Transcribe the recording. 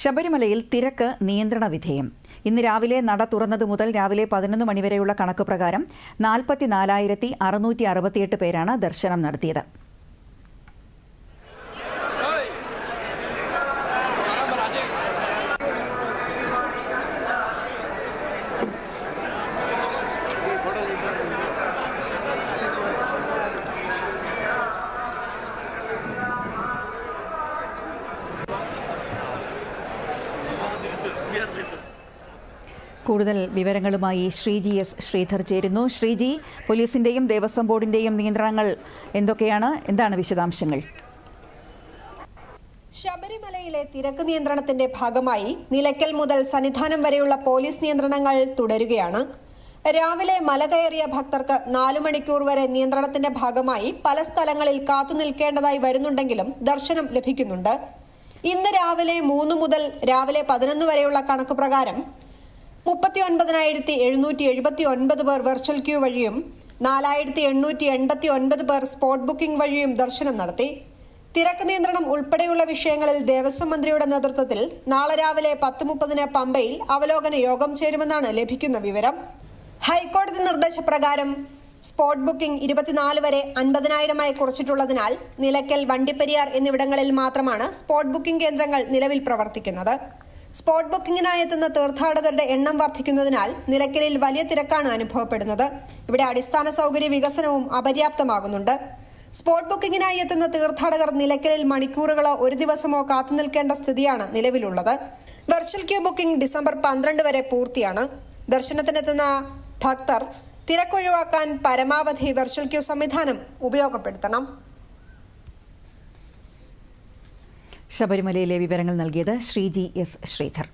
ശബരിമലയിൽ തിരക്ക് നിയന്ത്രണ വിധേയം. ഇന്ന് രാവിലെ നട തുറന്നതു മുതൽ രാവിലെ പതിനൊന്ന് മണിവരെയുള്ള കണക്ക് പ്രകാരം നാൽപ്പത്തിനാലായിരത്തി അറുന്നൂറ്റി അറുപത്തിയെട്ട് പേരാണ് ദർശനം നടത്തിയത്. കൂടുതൽ വിവരങ്ങളുമായി ശ്രീജി എസ് ശ്രീധർ ചേരുന്നു. ശ്രീജി പോലീസിന്റെയും ദേവസ്വം ബോർഡിന്റെയും നിയന്ത്രണങ്ങൾ എന്തൊക്കെയാണ്? എന്താണ് വിശദാംശങ്ങൾ? ശബരിമലയിലെ തിരക്ക് നിയന്ത്രണത്തിന്റെ ഭാഗമായി നിലയ്ക്കൽ മുതൽ സന്നിധാനം വരെയുള്ള പോലീസ് നിയന്ത്രണങ്ങൾ തുടരുകയാണ്. രാവിലെ മല കയറിയ ഭക്തർക്ക് നാലു മണിക്കൂർ വരെ നിയന്ത്രണത്തിന്റെ ഭാഗമായി പല സ്ഥലങ്ങളിൽ കാത്തു നിൽക്കേണ്ടതായി വരുന്നുണ്ടെങ്കിലും ദർശനം ലഭിക്കുന്നുണ്ട്. ഇന്ന് രാവിലെ മൂന്ന് മുതൽ രാവിലെ പതിനൊന്ന് വരെയുള്ള കണക്ക് പ്രകാരം മുപ്പത്തി ഒൻപതിനായിരത്തി എഴുന്നൂറ്റി എഴുപത്തി ഒൻപത് പേർ വെർച്വൽ ക്യൂ വഴിയും നാലായിരത്തി എണ്ണൂറ്റി എൺപത്തി ഒൻപത് പേർ സ്പോട്ട് ബുക്കിംഗ് വഴിയും ദർശനം നടത്തി. തിരക്ക് നിയന്ത്രണം ഉൾപ്പെടെയുള്ള വിഷയങ്ങളിൽ ദേവസ്വം മന്ത്രിയുടെ നേതൃത്വത്തിൽ നാളെ രാവിലെ പത്ത് മുപ്പതിന് പമ്പയിൽ അവലോകന യോഗം ചേരുമെന്നാണ് ലഭിക്കുന്ന വിവരം. ഹൈക്കോടതി നിർദ്ദേശപ്രകാരം സ്പോട്ട് ബുക്കിംഗ് ഇരുപത്തിനാല് വരെ അൻപതിനായിരമായി കുറച്ചിട്ടുള്ളതിനാൽ നിലയ്ക്കൽ വണ്ടിപ്പെരിയാർ എന്നിവിടങ്ങളിൽ മാത്രമാണ് സ്പോട്ട് ബുക്കിംഗ് കേന്ദ്രങ്ങൾ നിലവിൽ പ്രവർത്തിക്കുന്നത്. സ്പോട്ട് ബുക്കിംഗിനായി എത്തുന്ന തീർത്ഥാടകരുടെ എണ്ണം വർദ്ധിക്കുന്നതിനാൽ നിലയ്ക്കലിൽ വലിയ തിരക്കാണ് അനുഭവപ്പെടുന്നത്. ഇവിടെ അടിസ്ഥാന സൗകര്യ വികസനവും അപര്യാപ്തമാകുന്നുണ്ട്. സ്പോട്ട് ബുക്കിംഗിനായി എത്തുന്ന തീർത്ഥാടകർ നിലയ്ക്കലിൽ മണിക്കൂറുകളോ ഒരു ദിവസമോ കാത്തുനിൽക്കേണ്ട സ്ഥിതിയാണ് നിലവിലുള്ളത്. വെർച്വൽ ക്യൂ ബുക്കിംഗ് ഡിസംബർ പന്ത്രണ്ട് വരെ പൂർത്തിയാണ്. ദർശനത്തിനെത്തുന്ന ഭക്തർ തിരക്കൊഴിവാക്കാൻ പരമാവധി വെർച്വൽ ക്യൂ സംവിധാനം ഉപയോഗപ്പെടുത്തണം. ശബരിമലയിലെ വിവരങ്ങൾ നൽകിയത് ശ്രീജി എസ് ശ്രീധർ.